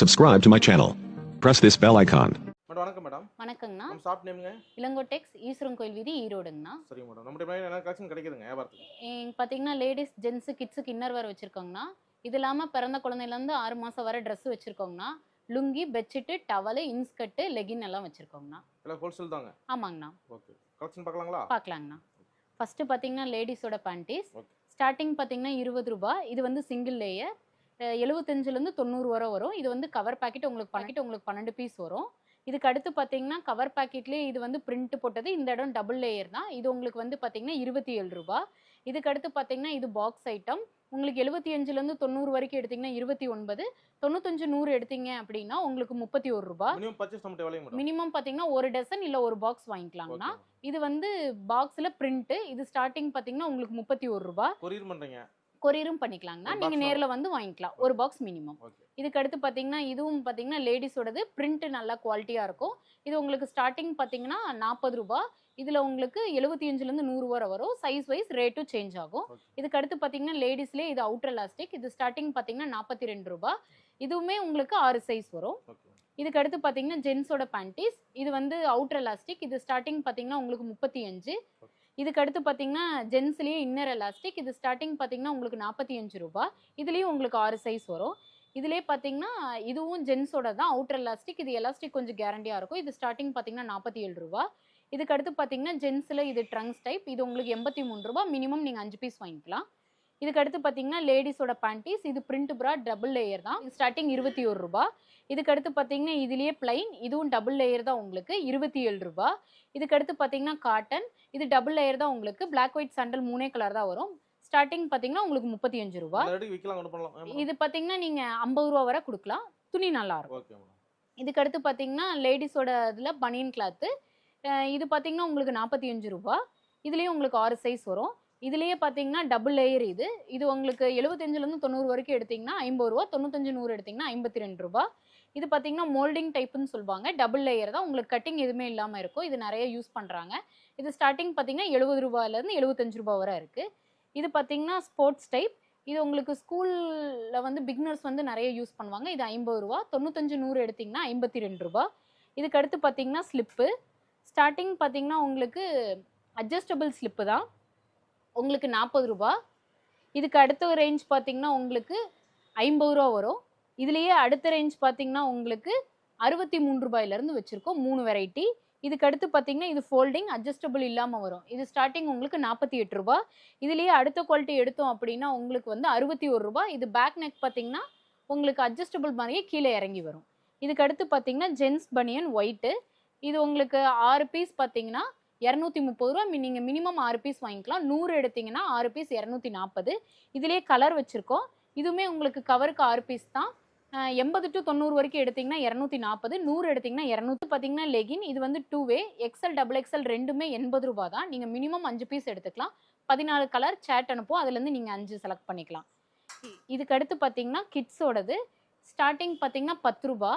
Subscribe to my channel. Press this bell icon. Madam வணக்கம் madam. வணக்கங்கண்ணா. நம்ம shop நேமுங்க? இளங்கோடெக்ஸ் ஈஸ்வரன் கோயில் வீதி ஈரோடுங்கண்ணா. சரிங்க மேடம். நம்மகிட்ட மேலே என்ன கலெக்ஷன் கிடைக்குதுங்க? வியாபாரத்துக்கு இங்க பார்த்தீங்கன்னா லேடிஸ் ஜென்ஸு கிட்ஸுக்கு இன்னர் வேர் வச்சுருக்கோங்கண்ணா. இது இல்லாமல் பிறந்த குழந்தையிலேருந்து ஆறு மாதம் வரை dress வச்சுருக்கோங்கண்ணா. Lungi bedsheet towel inskirt legging எல்லாம் வச்சுருக்கோங்கண்ணா. எல்லாம் ஹோல்சேல் தாங்க? ஆமாங்கண்ணா. ஓகே. கலெக்ஷன் பார்க்கலாங்களா? பார்க்கலாங்கண்ணா. ஃபஸ்ட்டு பார்த்தீங்கன்னா லேடிஸோட பேண்டீஸ் Okay. ஸ்டார்டிங் பார்த்தீங்கன்னா இருபது ரூபாய் இது வந்து சிங்கிள் லேயர் எழுபத்தஞ்சிலேருந்து தொண்ணூறு வரை வரும். இது வந்து கவர் பாக்கெட் உங்களுக்கு பாக்கெட் உங்களுக்கு பன்னெண்டு பீஸ் வரும். இதுக்கு அடுத்து பார்த்தீங்கன்னா கவர் பாக்கெட்லேயே இது வந்து பிரிண்ட் போட்டது இந்த இடம் டபுள் லேயர் தான். இது உங்களுக்கு வந்து பார்த்தீங்கன்னா இருபத்தி ஏழு ரூபா. இதுக்கு அடுத்து பார்த்தீங்கன்னா இது பாக்ஸ் ஐட்டம் உங்களுக்கு எழுபத்தி அஞ்சுலேருந்து தொண்ணூறு வரைக்கும் எடுத்தீங்கன்னா இருபத்தி ஒன்பது தொண்ணூத்தஞ்சு நூறு எடுத்தீங்க அப்படின்னா உங்களுக்கு முப்பத்தி ஒரு ரூபா மினிமம் பார்த்தீங்கன்னா ஒரு டசன் இல்லை ஒரு பாக்ஸ் வாங்கிக்கலாங்கண்ணா இது வந்து பாக்ஸில் பிரிண்ட்டு இது ஸ்டார்டிங் பார்த்தீங்கன்னா உங்களுக்கு முப்பத்தி ஒரு ரூபா. கொரியர் பண்றீங்க? கொரியரும் பண்ணிக்கலாங்கண்ணா box நேரில் வந்து வாங்கிக்கலாம். ஒரு பாக்ஸ் மினிமம் இதுக்கு அடுத்து பார்த்தீங்கன்னா இதுவும் பார்த்தீங்கன்னா லேடிஸோடது பிரிண்ட் நல்லா குவாலிட்டியாக இருக்கும். இது உங்களுக்கு ஸ்டார்டிங் பார்த்தீங்கன்னா நாற்பது ரூபா. இதில் உங்களுக்கு எழுபத்தி அஞ்சுலேருந்து நூறு வரை வரும். சைஸ் வைஸ் ரேட்டும் சேஞ்ச் ஆகும். இதுக்கு அடுத்து பார்த்தீங்கன்னா லேடிஸ்லேயே இது அவுட்டர் எலாஸ்டிக் இது ஸ்டார்டிங் பார்த்தீங்கன்னா நாற்பத்தி ரெண்டு ரூபா. இதுவுமே உங்களுக்கு ஆறு சைஸ் வரும். இதுக்கு அடுத்து பார்த்தீங்கன்னா ஜென்ஸோட பேண்டீஸ் இது வந்து அவுட்டர் எலாஸ்டிக் இது ஸ்டார்டிங் பார்த்தீங்கன்னா உங்களுக்கு முப்பத்தி அஞ்சு. இதுக்கு அடுத்து பார்த்தீங்கன்னா ஜென்ஸ்லேயே இன்னர் எலாஸ்டிக். இது ஸ்டார்டிங் பார்த்தீங்கன்னா உங்களுக்கு நாற்பத்தி அஞ்சு ரூபா. இதுலேயும் உங்களுக்கு ஆறு சைஸ் வரும். இதுலேயே பார்த்தீங்கன்னா இதுவும் ஜென்ஸோட தான். அவுட்டர் எலாஸ்டிக் இது எலாஸ்டிக் கொஞ்சம் கேரண்டியாக இருக்கும். இது ஸ்டார்டிங் பார்த்தீங்கன்னா நாற்பத்தி ஏழு ரூபா. இதுக்கு அடுத்து பார்த்தீங்கன்னா ஜென்ஸில் இது ட்ரங்க்ஸ் டைப் இது உங்களுக்கு எண்பத்தி மூணு ரூபா. மினிமம் நீங்கள் அஞ்சு பீஸ் வாங்கிக்கலாம். இதுக்கு அடுத்து பார்த்தீங்கன்னா லேடிஸோட பேண்டீஸ் இது பிரிண்ட் ப்ரா டபுள் லேயர் தான். இது ஸ்டார்டிங் இருபத்தி ஒரு ரூபா. இதுக்கு அடுத்து பார்த்தீங்கன்னா இதுலேயே பிளைன் இதுவும் டபுள் லேயர் தான் உங்களுக்கு. இருபத்தி ஏழு ரூபா. இதுக்கு அடுத்து பார்த்தீங்கன்னா காட்டன் இது டபுள் லேயர் தான் உங்களுக்கு. Black ஒயிட் சண்டல் மூணே கலர் தான் வரும். ஸ்டார்டிங் பார்த்தீங்கன்னா உங்களுக்கு முப்பத்தி அஞ்சு ரூபா இது பார்த்தீங்கன்னா நீங்கள் ஐம்பது ரூபா வரை கொடுக்கலாம். துணி நல்லா இருக்கும். இதுக்கு அடுத்து பார்த்தீங்கன்னா லேடிஸோட இதில் பனியன் கிளாத்து இது பார்த்தீங்கன்னா உங்களுக்கு நாற்பத்தி அஞ்சு ரூபா. இதுலேயும் உங்களுக்கு ஆறு சைஸ் வரும். இதுலேயே பார்த்தீங்கன்னா டபுள் லேயர் இது. இது உங்களுக்கு எழுபத்தஞ்சிலேருந்து தொண்ணூறு வரைக்கும் எடுத்தீங்கன்னா ஐம்பது ரூபா. தொண்ணூத்தஞ்சு நூறு எடுத்தீங்கன்னா ஐம்பத்தி ரெண்டு ரூபா. இது பார்த்தீங்கன்னா மோல்டிங் டைப்புன்னு சொல்லுவாங்க. டபுள் லேயர் தான். உங்களுக்கு கட்டிங் எதுவுமே இல்லாமல் இருக்கும். இது நிறைய யூஸ் பண்ணுறாங்க இது ஸ்டார்டிங் பார்த்தீங்கன்னா எழுபது ரூபாயிலேருந்து எழுபத்தஞ்சு ரூபா வரை இருக்குது இது பார்த்தீங்கன்னா ஸ்போர்ட்ஸ் டைப் இது உங்களுக்கு ஸ்கூலில் வந்து பிக்னர்ஸ் வந்து நிறைய யூஸ் பண்ணுவாங்க. இது ஐம்பது ரூபா. தொண்ணூத்தஞ்சு நூறு எடுத்திங்கன்னா ஐம்பத்தி ரெண்டு ரூபா. இதுக்கு அடுத்து பார்த்தீங்கன்னா ஸ்லிப்பு ஸ்டார்டிங் பார்த்தீங்கன்னா உங்களுக்கு அட்ஜஸ்டபிள் ஸ்லிப்பு தான். உங்களுக்கு நாற்பது ரூபா. இதுக்கு அடுத்த ரேஞ்ச் பார்த்தீங்கன்னா உங்களுக்கு ஐம்பது ரூபா வரும். இதுலேயே அடுத்த ரேஞ்ச் பார்த்தீங்கன்னா உங்களுக்கு அறுபத்தி மூணு ரூபாயிலேருந்து வச்சுருக்கோம் மூணு வெரைட்டி இதுக்கு அடுத்து பார்த்தீங்கன்னா இது ஃபோல்டிங் அட்ஜஸ்டபிள் இல்லாமல் வரும். இது ஸ்டார்டிங் உங்களுக்கு நாற்பத்தி எட்டு ரூபா. இதுலேயே அடுத்த குவாலிட்டி எடுத்தோம் அப்படின்னா உங்களுக்கு வந்து அறுபத்தி ஒரு ரூபா. இது பேக் நெக் பார்த்தீங்கன்னா உங்களுக்கு அட்ஜஸ்டபிள் மாதிரியே கீழே இறங்கி வரும். இதுக்கு அடுத்து பார்த்தீங்கன்னா ஜென்ஸ் பனியன் ஒயிட்டு இது உங்களுக்கு ஆறு பீஸ் பார்த்தீங்கன்னா இரநூத்தி முப்பது ரூபா. நீங்கள் மினிமம் ஆறு பீஸ் வாங்கிக்கலாம். நூறு எடுத்தீங்கன்னா ஆறு பீஸ் இரநூத்தி நாற்பது இதுலேயே கலர் வச்சுருக்கோம். இதுவுமே உங்களுக்கு கவருக்கு ஆறு பீஸ் தான். எண்பது டு தொண்ணூறு வரைக்கும் எடுத்தீங்கன்னா இரநூத்தி நாற்பது நூறு எடுத்தீங்கன்னா இரநூத்தி பார்த்தீங்கன்னா லெகின் இது வந்து two way XL double XL ரெண்டுமே எண்பது ரூபா தான் நீங்கள் மினிமம் அஞ்சு பீஸ் எடுத்துக்கலாம். பதினாலு கலர் சேட் அனுப்பும் அதுலேருந்து நீங்கள் அஞ்சு செலக்ட் பண்ணிக்கலாம். இதுக்கு அடுத்து பார்த்தீங்கன்னா கிட்ஸோடது ஸ்டார்டிங் பார்த்தீங்கன்னா பத்து ரூபா.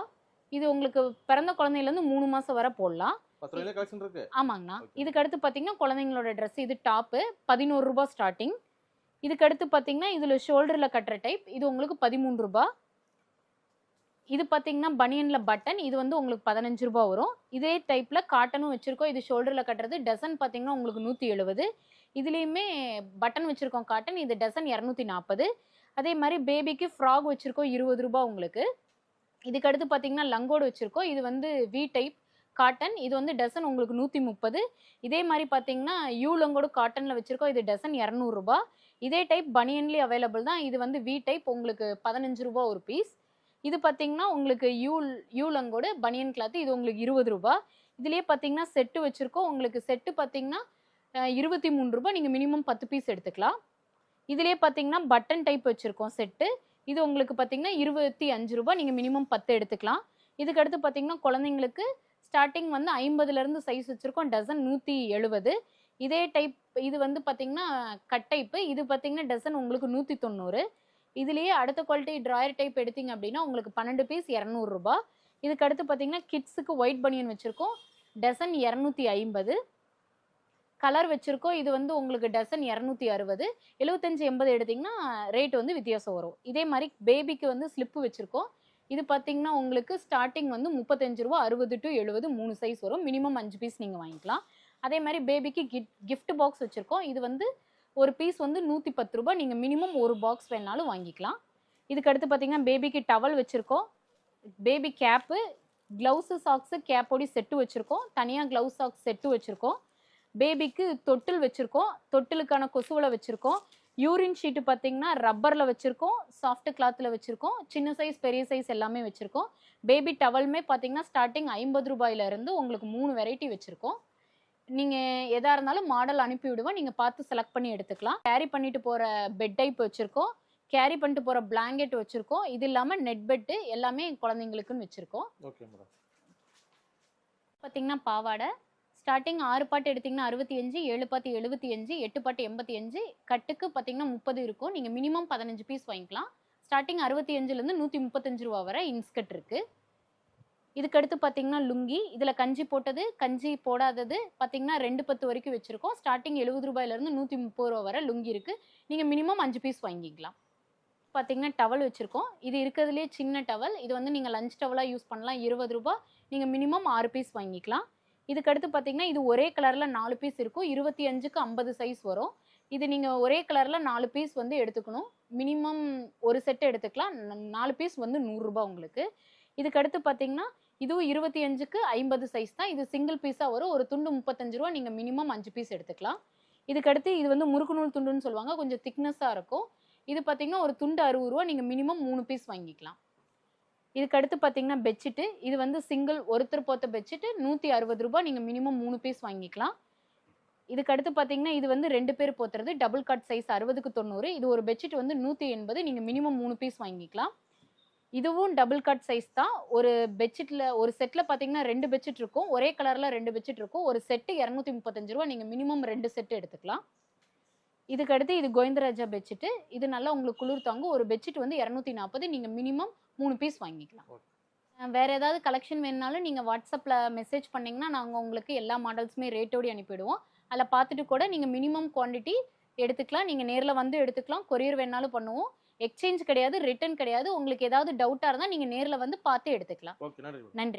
இது உங்களுக்கு பிறந்த குழந்தையிலேருந்து மூணு மாதம் வரை போடலாம். ஆமாங்கண்ணா. இதுக்கு அடுத்து பார்த்தீங்கன்னா குழந்தைங்களோட ட்ரெஸ் இது டாப்பு பதினோரு ரூபாய் ஸ்டார்டிங் இதுக்கு அடுத்து பார்த்தீங்கன்னா இதில் ஷோல்டரில் கட்டுற டைப் இது உங்களுக்கு பதிமூணு ரூபாய் இது பார்த்தீங்கன்னா பனியனில் பட்டன் இது வந்து உங்களுக்கு பதினஞ்சு ரூபா வரும். இதே டைப்பில் காட்டனும் வச்சுருக்கோம். இது ஷோல்டரில் கட்டுறது டசன் பார்த்தீங்கன்னா உங்களுக்கு நூற்றி எழுபது இதுலேயுமே பட்டன் வச்சுருக்கோம் காட்டன் இது டசன் இரநூத்தி நாற்பது அதே மாதிரி பேபிக்கு ஃப்ராக் வச்சுருக்கோம் இருபது ரூபா உங்களுக்கு. இதுக்கு அடுத்து பார்த்தீங்கன்னா லங்கோடு வச்சுருக்கோம். இது வந்து வி டைப் காட்டன் இது வந்து டசன் உங்களுக்கு நூற்றி முப்பது. இதே மாதிரி பார்த்தீங்கன்னா யூ லங்கோடு காட்டனில் வச்சுருக்கோம். இது டசன் இரநூறுபா இதே டைப் பனியன்லேயே அவைலபிள் தான். இது வந்து வி டைப் உங்களுக்கு பதினஞ்சு ரூபா ஒரு பீஸ் இது பார்த்தீங்கன்னா உங்களுக்கு யூல் யூலங்கோட பனியன் கிளாத்து இது உங்களுக்கு இருபது ரூபா. இதுலேயே பார்த்தீங்கன்னா செட்டு வச்சுருக்கோம். உங்களுக்கு செட்டு பார்த்தீங்கன்னா இருபத்தி மூணு ரூபா. நீங்கள் மினிமம் பத்து பீஸ் எடுத்துக்கலாம். இதுலேயே பார்த்தீங்கன்னா பட்டன் டைப் வச்சுருக்கோம் செட்டு. இது உங்களுக்கு பார்த்தீங்கன்னா இருபத்தி அஞ்சு ரூபா. நீங்கள் மினிமம் பத்து எடுத்துக்கலாம். இதுக்கு அடுத்து பார்த்தீங்கன்னா குழந்தைங்களுக்கு ஸ்டார்டிங் வந்து ஐம்பதுலேருந்து சைஸ் வச்சுருக்கோம். டசன் நூற்றி எழுபது இதே டைப் இது வந்து பார்த்தீங்கன்னா கட் டைப்பு இது பார்த்தீங்கன்னா டசன் உங்களுக்கு நூற்றி தொண்ணூறு. இதுலேயே அடுத்த குவாலிட்டி ட்ராயர் டைப் எடுத்தீங்க அப்படின்னா உங்களுக்கு பன்னெண்டு பீஸ் இரநூறுபா இதுக்கு அடுத்து பார்த்தீங்கன்னா கிட்ஸுக்கு ஒயிட் பனியன் வச்சுருக்கோம். டசன் இரநூத்தி ஐம்பது. கலர் வச்சுருக்கோம். இது வந்து உங்களுக்கு டசன் இரநூத்தி அறுபது. எழுபத்தஞ்சி எண்பது எடுத்திங்கன்னா ரேட் வந்து வித்தியாசம் வரும். இதே மாதிரி பேபிக்கு வந்து ஸ்லிப்பு வச்சுருக்கோம். இது பார்த்தீங்கன்னா உங்களுக்கு ஸ்டார்டிங் வந்து முப்பத்தஞ்சு ரூபா அறுபது டு எழுபது மூணு சைஸ் வரும். மினிமம் அஞ்சு பீஸ் நீங்கள் வாங்கிக்கலாம். அதே மாதிரி பேபிக்கு கிஃப்ட் பாக்ஸ் வச்சுருக்கோம். இது வந்து ஒரு பீஸ் வந்து நூற்றி பத்து ரூபாய். நீங்கள் மினிமம் ஒரு பாக்ஸ் வேணாலும் வாங்கிக்கலாம். இதுக்கு அடுத்து பார்த்தீங்கன்னா பேபிக்கு டவல் வச்சுருக்கோம். பேபி கேப்பு க்ளவுஸு சாக்ஸு கேப்போடி செட்டு வச்சுருக்கோம். தனியாக க்ளவுஸ் சாக்ஸ் செட்டு வச்சுருக்கோம். பேபிக்கு தொட்டில் வச்சுருக்கோம். தொட்டிலுக்கான கொசுவலை வச்சுருக்கோம். யூரின் ஷீட்டு பார்த்தீங்கன்னா ரப்பரில் வச்சுருக்கோம். சாஃப்ட் கிளாத்தில் வச்சுருக்கோம். சின்ன சைஸ் பெரிய சைஸ் எல்லாமே வச்சுருக்கோம். பேபி டவல்மே பார்த்தீங்கன்னா ஸ்டார்டிங் ஐம்பது ரூபாயிலேருந்து உங்களுக்கு மூணு வெரைட்டி வச்சுருக்கோம். நீங்கள் எதாக இருந்தாலும் மாடல் அனுப்பி விடுவோம் நீங்கள் பார்த்து செலக்ட் பண்ணி எடுத்துக்கலாம். கேரி பண்ணிட்டு போகிற பெட் டைப் வச்சுருக்கோம். கேரி பண்ணிட்டு போகிற பிளாங்கெட் வச்சுருக்கோம். இது இல்லாமல் நெட் பெட்டு எல்லாமே குழந்தைங்களுக்குன்னு வச்சுருக்கோம். ஓகே மேடம் பார்த்தீங்கன்னா பாவாடை. ஸ்டார்டிங் ஆறு பாட்டு எடுத்தீங்கன்னா அறுபத்தி அஞ்சு ஏழு பாட்டு எழுபத்தி அஞ்சு எட்டு பாட்டு எண்பத்தி அஞ்சு. கட்டுக்கு பார்த்தீங்கன்னா முப்பது இருக்கும். நீங்கள் மினிமம் பதினஞ்சு பீஸ் வாங்கிக்கலாம். ஸ்டார்டிங் அறுபத்தி அஞ்சுலேருந்து நூற்றி முப்பத்தஞ்சு ரூபா வரை இன்ஸ்கட் இருக்குது இதுக்கடுத்து பார்த்தீங்கன்னா லுங்கி இதில் கஞ்சி போட்டது கஞ்சி போடாதது பார்த்தீங்கன்னா ரெண்டு பத்து வரைக்கும் வச்சுருக்கோம். ஸ்டார்டிங் எழுபது ரூபாயிலேருந்து நூற்றி முப்பது ரூபா வரை லுங்கி இருக்குது நீங்கள் மினிமம் அஞ்சு பீஸ் வாங்கிக்கலாம். பார்த்தீங்கன்னா டவல் வச்சுருக்கோம். இது இருக்கிறதுலே சின்ன டவல் இது வந்து நீங்கள் லஞ்ச் டவலாக யூஸ் பண்ணலாம். இருபது ரூபா. நீங்கள் மினிமம் ஆறு பீஸ் வாங்கிக்கலாம். இதுக்கடுத்து பார்த்தீங்கன்னா இது ஒரே கலரில் நாலு பீஸ் இருக்கும். இருபத்தி அஞ்சுக்கு ஐம்பது சைஸ் வரும். இது நீங்கள் ஒரே கலரில் நாலு பீஸ் வந்து எடுத்துக்கணும். மினிமம் ஒரு செட்டு எடுத்துக்கலாம். நாலு பீஸ் வந்து நூறுரூபா உங்களுக்கு. இதுக்கடுத்து பார்த்தீங்கன்னா இதுவும் இருபத்தி அஞ்சுக்கு ஐம்பது சைஸ் தான். இது சிங்கிள் பீஸாக வரும். ஒரு துண்டு முப்பத்தஞ்சு ரூபா நீங்கள் மினிமம் அஞ்சு பீஸ் எடுத்துக்கலாம். இதுக்கடுத்து இது வந்து முறுக்கு நூல் துண்டுன்னு சொல்லுவாங்க. கொஞ்சம் திக்னஸாக இருக்கும். இது பார்த்தீங்கன்னா ஒரு துண்டு அறுபது ரூபா நீங்கள் மினிமம் மூணு பீஸ் வாங்கிக்கலாம். இதுக்கடுத்து பார்த்தீங்கன்னா பெட்ஷீட்டு இது வந்து சிங்கிள் ஒருத்தர் போத்த பெட்ஷீட்டு நூற்றி அறுபது ரூபா நீங்கள் மினிமம் மூணு பீஸ் வாங்கிக்கலாம். இதுக்கடுத்து பார்த்தீங்கன்னா இது வந்து ரெண்டு பேர் போத்துறது டபுள் கட் சைஸ் அறுபதுக்கு தொண்ணூறு. இது ஒரு பெட்ஷீட் வந்து நூற்றி எண்பது. நீங்கள் மினிமம் மூணு பீஸ் வாங்கிக்கலாம். இதுவும் டபுள் கட் சைஸ் தான். ஒரு பெட்ஷீட்டில் ஒரு செட்டில் பார்த்தீங்கன்னா ரெண்டு பெட்ஷீட் இருக்கும். ஒரே கலரில் ரெண்டு பெட்ஷீட் இருக்கும். ஒரு செட்டு இரநூத்தி முப்பத்தஞ்சு ரூபா நீங்கள் மினிமம் ரெண்டு செட்டு எடுத்துக்கலாம். இதுக்கு அடுத்து இது கோவிந்தராஜா பெட்ஷீட்டு இது நல்லா உங்களுக்கு குளிர் தாங்கும். ஒரு பெட்ஷீட் வந்து இரநூத்தி நாற்பது நீங்கள் மினிமம் மூணு பீஸ் வாங்கிக்கலாம். வேற ஏதாவது கலெக்ஷன் வேணுனாலும் நீங்கள் வாட்ஸ்அப்பில் மெசேஜ் பண்ணீங்கன்னா நாங்கள் உங்களுக்கு எல்லா மாடல்ஸுமே ரேட்டோடி அனுப்பிடுவோம். அதில் பார்த்துட்டு கூட நீங்கள் மினிமம் குவாண்டிட்டி எடுத்துக்கலாம். நீங்கள் நேரில் வந்து எடுத்துக்கலாம். கொரியர் வேணாலும் பண்ணுவோம். எக்ஸ்சேஞ்ச் கிடையாது ரிட்டர்ன் கிடையாது. உங்களுக்கு ஏதாவது டவுட்டாக இருந்தால் நீங்கள் நேரில் வந்து பார்த்து எடுத்துக்கலாம். நன்றி.